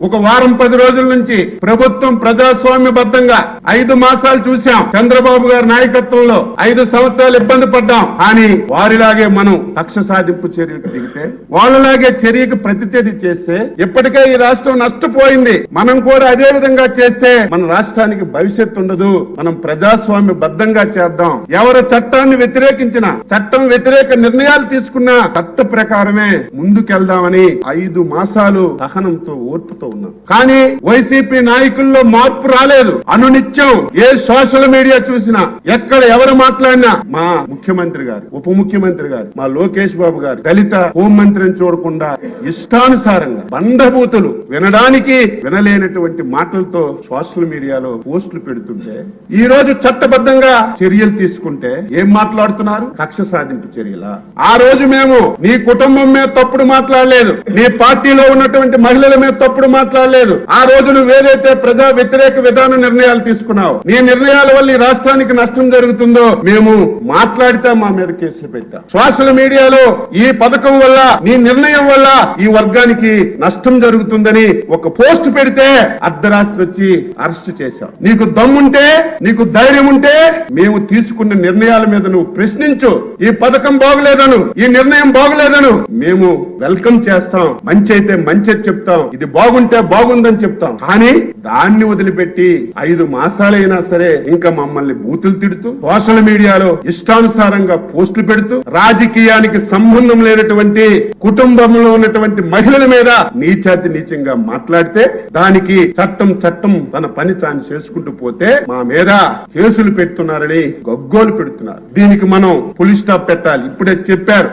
ఒక వారం పది రోజుల నుంచి ప్రభుత్వం ప్రజాస్వామ్యబద్ధంగా ఐదు మాసాలు చూశాం చంద్రబాబు గారి నాయకత్వంలో. ఐదు సంవత్సరాలు ఇబ్బంది పడ్డాం. కానీ వారిలాగే మనం కక్ష సాధింపు చర్యకు దిగితే వాళ్ళలాగే చర్యకు ప్రతిచర్య చేస్తే ఇప్పటికే ఈ రాష్ట్రం నష్టపోయింది. మనం కూడా అదే విధంగా చేస్తే మన రాష్ట్రానికి భవిష్యత్తు ఉండదు. మనం ప్రజాస్వామ్య బద్ధంగా చేద్దాం. ఎవరు చట్టాన్ని వ్యతిరేకించిన చట్టం వ్యతిరేక నిర్ణయాలు తీసుకున్నా చట్ట ప్రకారమే ముందుకెళ్దామని ఐదు మాసాలు సహనంతో ఓర్పుతో ఉన్నాం. కానీ వైసీపీ నాయకుల్లో మార్పు రాలేదు. అనునిత్య ఏ సోషల్ మీడియా చూసినా ఎక్కడ ఎవరు మాట్లాడినా మా ముఖ్యమంత్రి గారు ఉప ముఖ్యమంత్రి గారు మా లోకేష్ బాబు గారు దళిత హోంమంత్రిని చూడకుండా ఇష్టానుసారంగా బండబూతులు వినడానికి వినలేనటువంటి మాటలతో సోషల్ మీడియాలో పోస్టులు పెడుతుంటే ఈ రోజు చట్టబద్ధంగా చర్యలు తీసుకుంటే ఏం మాట్లాడుతున్నారు? కక్ష సాధింపు చర్యలా. ఆ రోజు మేము నీ కుటుంబం మీద తప్పుడు మాట్లాడలేదు. నీ పార్టీలో ఉన్నటువంటి మహిళల మీద తప్పుడు మాట్లాడలేదు. ఆ రోజు నువ్వు ఏదైతే ప్రజా వ్యతిరేక విధాన నిర్ణయాలు తీసుకున్నావు నీ నిర్ణయాల వల్ల ఈ రాష్ట్రానికి నష్టం జరుగుతుందో మేము మాట్లాడితే మా మీద కేసులు పెట్టాం. సోషల్ మీడియాలో ఈ పథకం వల్ల నీ నిర్ణయం వల్ల ఈ వర్గానికి నష్టం జరుగుతుందని ఒక పోస్ట్ పెడితే అర్ధరాత్రి వచ్చి అరెస్ట్ చేశాం. నీకు దమ్ముంటే నీకు ధైర్యం ఉంటే మేము తీసుకున్న నిర్ణయాల మీద నువ్వు ప్రశ్నించు. ఈ పథకం బాగులేదను ఈ నిర్ణయం బాగులేదను మేము వెల్కమ్ చేస్తాం. మంచి అయితే మంచి చెప్తాం. ఇది బాగుంటే బాగుందని చెప్తాం. కానీ దాన్ని వదిలిపెట్టి ఐదు మాసాలైనా సరే ఇంకా మమ్మల్ని బూతులు తిడుతూ సోషల్ మీడియాలో ఇష్టానుసారంగా పోస్టులు పెడుతూ రాజకీయానికి సంబంధం లేనటువంటి కుటుంబంలో ఉన్నటువంటి మహిళల మీద నీచాతి నీచంగా మాట్లాడితే దానికి చట్టం చట్టం తన పని తాను చేసుకుంటూ పోతే మా మీద కేసులు పెడుతున్నారని గగ్గోలు పెడుతున్నారు. దీనికి మనం పోలీస్ స్టాప్ పెట్టాలి. ఇప్పుడే చెప్పారు.